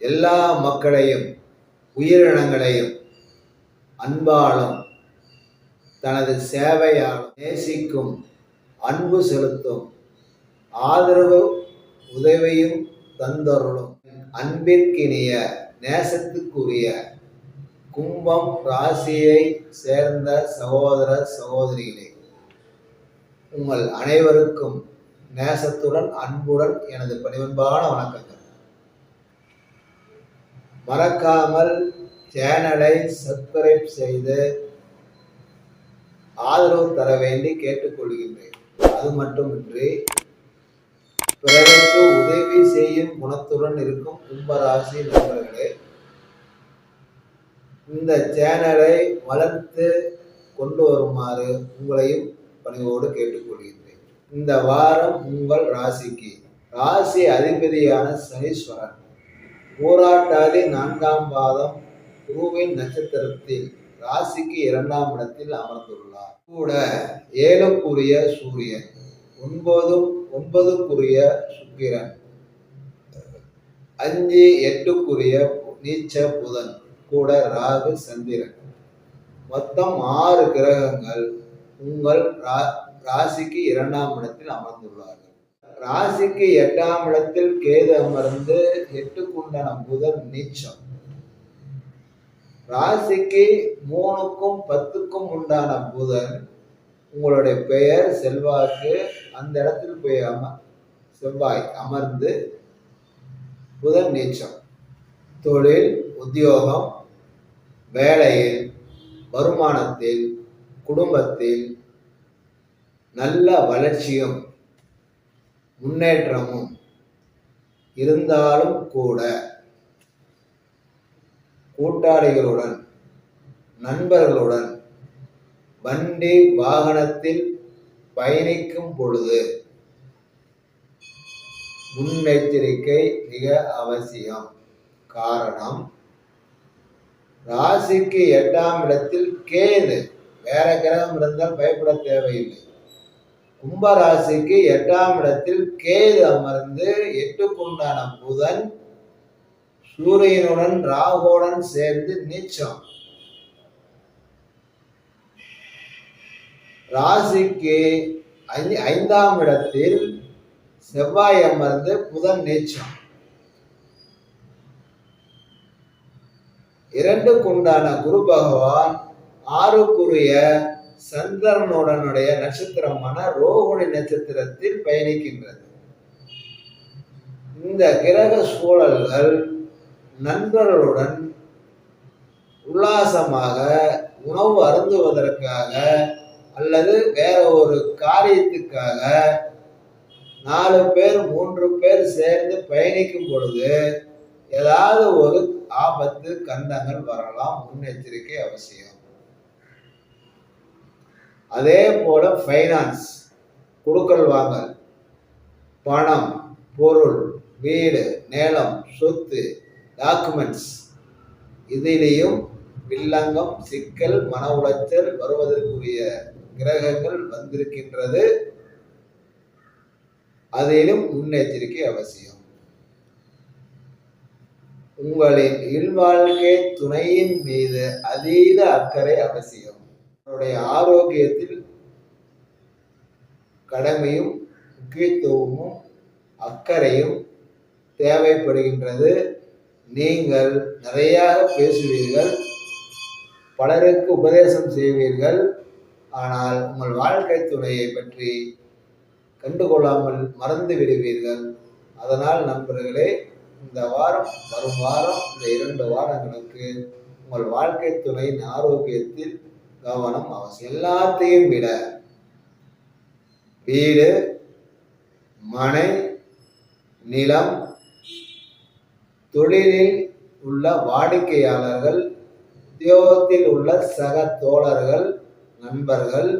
எல்லா மக்களையும் உயிரினங்களையும் அன்பாலும் தனது சேவையாலும் நேசிக்கும் அன்பு செலுத்தும் ஆதரவு உதவியும் தந்தருளும். அன்பிற்கினிய நேசத்துக்குரிய கும்பம் ராசியை சேர்ந்த சகோதர சகோதரிகளே உங்கள் அனைவருக்கும் நேசத்துடன் அன்புடன் எனது பணிவன்பான வணக்கங்கள். மறக்காமல் சேனலை சப்ஸ்கிரைப் செய்து ஆதரவு தர வேண்டி கேட்டுக்கொள்கின்றேன். அது மட்டுமின்றி பிறருக்கு உதவி செய்யும் குணத்துடன் இருக்கும் கும்பராசி நண்பர்களே இந்த சேனலை வளர்த்து கொண்டு வருமாறு உங்களையும் பணிவோடு கேட்டுக்கொள்கின்றேன். இந்த வாரம் உங்கள் ராசிக்கு ராசி அதிபதியான சனீஸ்வரன். போராட்டாதி நான்காம் பாதம் குருவின் நட்சத்திரத்தில் ராசிக்கு இரண்டாம் இடத்தில் அமர்ந்துள்ளார். கூட ஏழுக்குரிய சூரியன் ஒன்பதும் ஒன்பதுக்குரிய சுக்கிரன் அஞ்சு எட்டுக்குரிய நீச்ச புதன் கூட ராகு சந்திரன். மொத்தம் ஆறு கிரகங்கள் உங்கள் ரா- ராசிக்கு இரண்டாம் இடத்தில் அமர்ந்துள்ளார்கள். ராசிக்கு எட்டாம் இடத்தில் கேது அமர்ந்து எட்டுக்குண்டான புதன் நீச்சம். ராசிக்கு மூணுக்கும் பத்துக்கும் உண்டான புதன் உங்களுடைய பெயர் செல்வாக்கு அந்த இடத்தில் போய் அம செவ்வாய் அமர்ந்து புதன் நீச்சம். தொழில் உத்தியோகம் வேலையில் வருமானத்தில் குடும்பத்தில் நல்ல வளர்ச்சியும் முன்னேற்றமும் இருந்தாலும் கூட கூட்டாளிகளுடன் நண்பர்களுடன் வண்டி வாகனத்தில் பயணிக்கும் பொழுது முன்னெச்சரிக்கை மிக அவசியம். காரணம் ராசிக்கு எட்டாம் இடத்தில் கேது. வேற கிரகம் இருந்தால் பயப்பட தேவையில்லை. கும்பராசிக்கு எட்டாம் இடத்தில் கேது அமர்ந்து எட்டுக்குண்டான புதன் சூரியனுடன் ராகுடன் சேர்ந்து நீச்சம். ராசிக்கு ஐ- ஐந்தாம் இடத்தில் செவ்வாய் அமர்ந்து புதன் நீச்சம். இரண்டுக்குண்டான குரு பகவான் ஆறுக்குரிய சந்திரனுடனுடைய நட்சத்திரமான ரோகிணி நட்சத்திரத்தில் பயணிக்கின்றது. இந்த கிரக சூழல்கள் நண்பர்களுடன் உல்லாசமாக உணவு அருந்துவதற்காக அல்லது வேற ஒரு காரியத்துக்காக நாலு பேர் மூன்று பேர் சேர்ந்து பயணிக்கும் பொழுது ஏதாவது ஒரு ஆபத்து கந்தங்கள் வரலாம் முன்னெச்சரிக்கை அவசியம். அதே போல ஃபைனான்ஸ் கொடுக்கல் வாங்கல் பணம் பொருள் வீடு நிலம் சொத்து டாக்குமெண்ட்ஸ் இதிலேயும் வில்லங்கம் சிக்கல் மன உளைச்சல் வருவதற்குரிய கிரகங்கள் வந்திருக்கின்றது. அதிலும் முன்னெச்சரிக்கை அவசியம். உங்களின் இல்வாழ்க்கை துணையின் மீது அதீத அக்கறை அவசியம். அவருடைய ஆரோக்கியத்தில் கடமையும் முக்கியத்துவமும் அக்கறையும் தேவைப்படுகின்றது. நீங்கள் நிறையாக பேசுவீர்கள். பலருக்கு உபதேசம் செய்வீர்கள். ஆனால் உங்கள் வாழ்க்கை துணையை பற்றி கண்டுகொள்ளாமல் மறந்து விடுவீர்கள். அதனால் நண்பர்களே இந்த வாரம் வரும் வாரம் இந்த இரண்டு வாரங்களுக்கு உங்கள் வாழ்க்கை துணையின் ஆரோக்கியத்தில் கவனம் அவசியம் எல்லாத்தையும் விட. வீடு மனை நிலம் தொழிலில் உள்ள வாடிக்கையாளர்கள் உத்தியோகத்தில் உள்ள சக தோழர்கள் நண்பர்கள்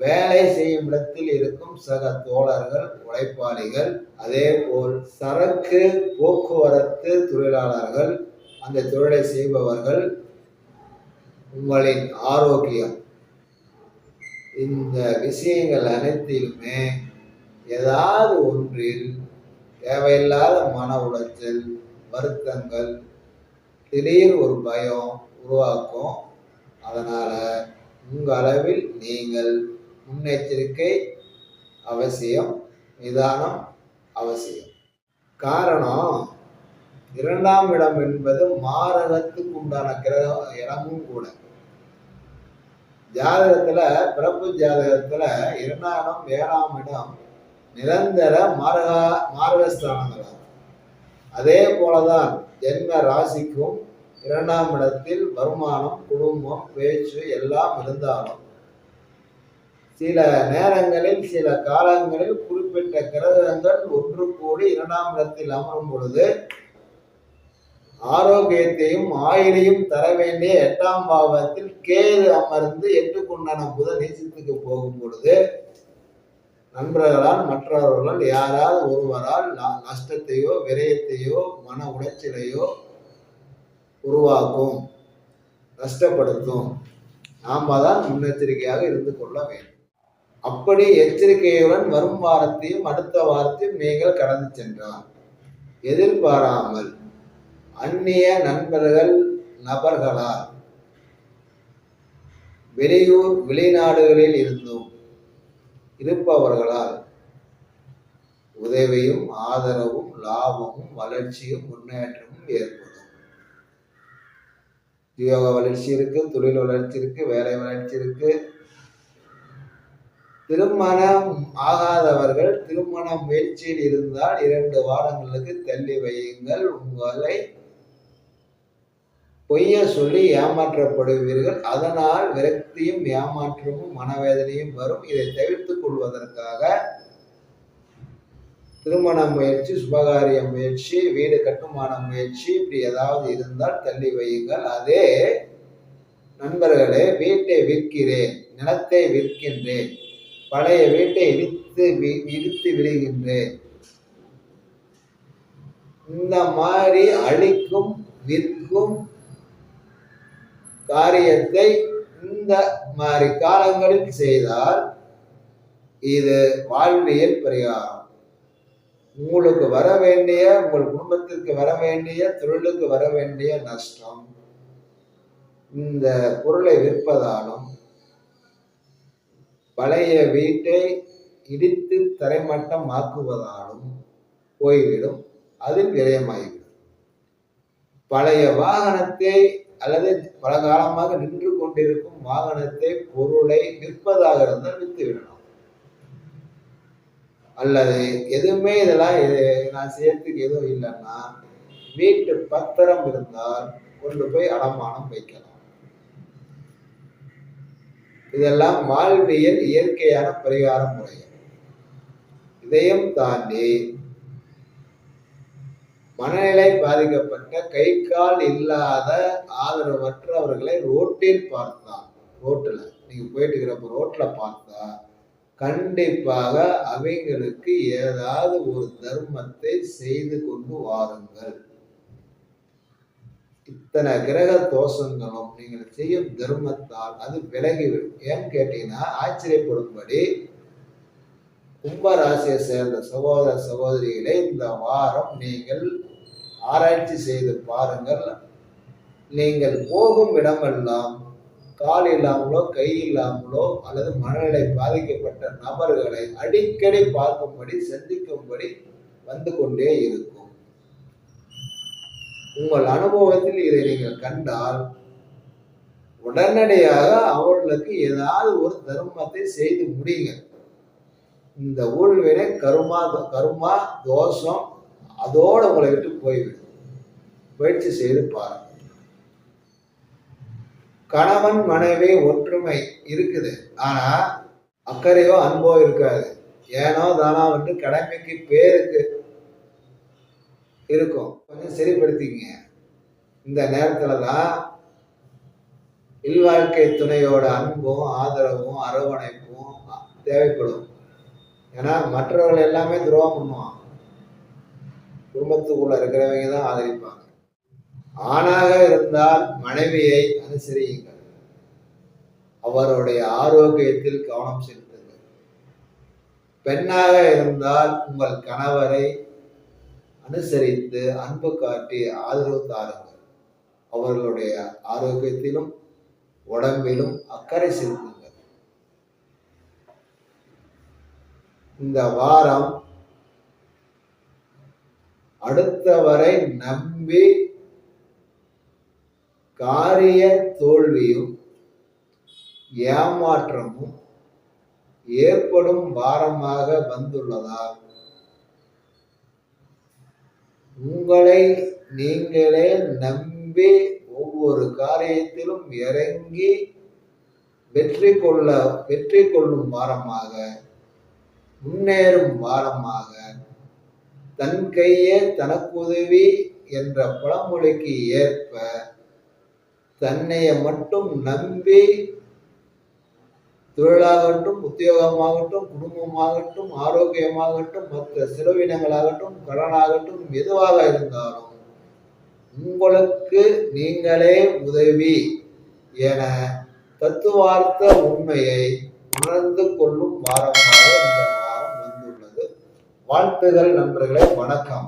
வேலை செய்யும் இடத்தில் இருக்கும் சக தோழர்கள் உழைப்பாளிகள் அதே போல் சரக்கு போக்குவரத்து தொழிலாளர்கள் அந்த தொழிலை செய்பவர்கள் உங்களின் ஆரோக்கியம். இந்த விஷயங்கள் அனைத்திலுமே ஏதாவது ஒன்றில் தேவையில்லாத மன உளைச்சல் வருத்தங்கள் திடீர் ஒரு பயம் உருவாக்கும். அதனால உங்க அளவில் நீங்கள் முன்னெச்சரிக்கை அவசியம் நிதானம் அவசியம். காரணம் இரண்டாம் இடம் என்பது மாரகத்துக்கு உண்டான கிரக இடமும் கூட. ஜாதகத்துல பிறப்பு ஜாதகத்துல இரண்டாம் ஏழாம் இடம் நிரந்தர மார்கா மார்கஸ்தானங்களாகும் அதே போலதான் ஜென்ம ராசிக்கும் இரண்டாம் இடத்தில் வருமானம் குடும்பம் பேச்சு எல்லாம் இருந்தாலும் சில நேரங்களில் சில காலங்களில் குறிப்பிட்ட கிரகங்கள் ஒன்று கூடி இரண்டாம் இடத்தில் அமரும் பொழுது ஆரோக்கியத்தையும் ஆயிலையும் தர வேண்டிய எட்டாம் பாவத்தில் கேது அமர்ந்து எட்டுக்குண்டான புத நீச்சத்துக்கு போகும் பொழுது நண்பர்களால் மற்றவர்களால் யாராவது ஒருவரால் நஷ்டத்தையோ விரயத்தையோ மன உளைச்சலையோ உருவாக்கும் நஷ்டப்படுத்தும். நாம தான் முன்னெச்சரிக்கையாக இருந்து கொள்ள வேண்டும். அப்படி எச்சரிக்கையுடன் வரும் வாரத்தையும் அடுத்த வாரத்தையும் நீங்கள் கடந்து சென்றார் எதிர்பாராமல் அந்நிய நண்பர்கள் நபர்களால் வெளியூர் வெளிநாடுகளில் இருந்தும் இருப்பவர்களால் உதவியும் ஆதரவும் லாபமும் வளர்ச்சியும் முன்னேற்றமும் ஏற்படும். உத்தியோக வளர்ச்சி இருக்கு தொழில் வளர்ச்சி இருக்கு வேலை வளர்ச்சி இருக்கு. திருமணம் ஆகாதவர்கள் திருமண முயற்சியில் இருந்தால் இரண்டு வாரங்களுக்கு தள்ளி வையுங்கள். உங்களை பொய்ய சொல்லி ஏமாற்றப்படுவீர்கள். அதனால் விரக்தியும் ஏமாற்றமும் மனவேதனையும் வரும். இதை தவிர்த்துக் கொள்வதற்காக திருமண முயற்சி சுபகாரிய முயற்சி வீடு கட்டுமான முயற்சி இப்படி ஏதாவது இருந்தால் தள்ளி வையுங்கள். அதே நண்பர்களே வீட்டை விற்கிறேன் நிலத்தை விற்கின்றேன் பழைய வீட்டை இடித்து இடித்து விடுகின்றேன். இந்த மாதிரி அழிக்கும் விற்கும் காரியத்தை இந்த மாதிரி காலங்களில் செய்தால் இது வாழ்வியல் பரிகாரம். உங்களுக்கு வர வேண்டிய உங்கள் குடும்பத்திற்கு வர வேண்டிய தொழிலுக்கு வர வேண்டிய நஷ்டம். இந்த பொருளை விற்பதாலும் பழைய வீட்டை இடித்து தரைமட்டம் ஆக்குவதாலும் போய்விடும் அது விரயமாகிவிடும் பழைய வாகனத்தை அல்லது பல காலமாக நின்று கொண்டிருக்கும் வாகனத்தை பொருளை விற்பதாக இருந்தால் வித்து விடணும். அல்லது எதுவுமே இதெல்லாம் இது- நான் செய்யறதுக்கு எதுவும் இல்லைன்னா வீட்டு பத்திரம் இருந்தால் கொண்டு போய் அடமானம் வைக்கலாம். இதெல்லாம் வாழ்வியல் இயற்கையான பரிகார முறை இதையும் தாண்டி மனநிலை பாதிக்கப்பட்ட கை கால் இல்லாத ஆதரவற்றவர்களை ரோட்டில் பார்த்தா ரோட்டில் நீங்க போயிட்டு இருக்கிறப்ப ரோட்டில் பார்த்தா கண்டிப்பாக அவைங்களுக்கு ஏதாவது ஒரு தர்மத்தை செய்து கொண்டு வாருங்கள். இத்தனை கிரக தோஷங்களும் நீங்கள் செய்யும் தர்மத்தால் அது விலகிவிடும். ஏன்னு கேட்டீங்கன்னா ஆச்சரியப்படும்படி கும்பராசியை சேர்ந்த சகோதர சகோதரிகளை இந்த வாரம் நீங்கள் ஆராய்ச்சி செய்து பாருங்கள். நீங்கள் போகும் இடமெல்லாம் கால் இல்லாமலோ கை இல்லாமலோ அல்லது மனநிலை பாதிக்கப்பட்ட நபர்களை அடிக்கடி பார்க்கும்படி சந்திக்கும்படி வந்து கொண்டே இருக்கும். உங்கள் அனுபவத்தில் இதை நீங்கள் கண்டால் உடனடியாக அவர்களுக்கு ஏதாவது ஒரு தர்மத்தை செய்து முடியுங்க இந்த ஊழ்வினை கருமா கருமா தோஷம் அதோட உங்களை விட்டு போய்விடும் முயற்சி செய்து பாருங்க கணவன் மனைவி ஒற்றுமை இருக்குது. ஆனா அக்கறையோ அன்போ இருக்காது. ஏனோ தானா வந்து கடமைக்கு பேருக்கு இருக்கும். கொஞ்சம் சரிப்படுத்திங்க. இந்த நேரத்தில் தான் இல்வாழ்க்கை துணையோட அன்பும் ஆதரவும் அரவணைப்பும் தேவைப்படும். ஏன்னா மற்றவர்கள் எல்லாமே துரோகம் பண்ணுவான் குடும்பத்துக்குள்ள இருக்கிறவங்க தான் ஆதரிப்பாங்க. ஆணாக இருந்தால் மனைவியை அனுசரியுங்கள். அவருடைய ஆரோக்கியத்தில் கவனம் செலுத்துங்கள். பெண்ணாக இருந்தால் உங்கள் கணவரை அனுசரித்து அன்பு காட்டி ஆதரவு தாருங்கள். அவர்களுடைய ஆரோக்கியத்திலும் உடம்பிலும் அக்கறை செலுத்துங்கள். இந்த வாரம் அடுத்தவரை நம்பி காரிய தோல்வியும் ஏமாற்றமும் ஏற்படும் வாரமாக வந்துள்ளதால் உங்களை நீங்களே நம்பி ஒவ்வொரு காரியத்திலும் இறங்கி வெற்றி கொள்ள வெற்றி கொள்ளும் வாரமாக முன்னேறும் வாரமாக தன் கையே தனக்குதவி என்ற பழமொழிக்கு ஏற்ப தன்னைய மட்டும் நம்பி தொழிலாகட்டும் உத்தியோகமாகட்டும் குடும்பமாகட்டும் ஆரோக்கியமாகட்டும் மற்ற செலவினங்களாகட்டும் கடனாகட்டும் எதுவாக இருந்தாலும் உங்களுக்கு நீங்களே உதவி என தத்துவார்த்த உண்மையை உணர்ந்து கொள்ளும் வாரமாக இந்த வாழ்த்துதல் நண்பர்களே வணக்கம்.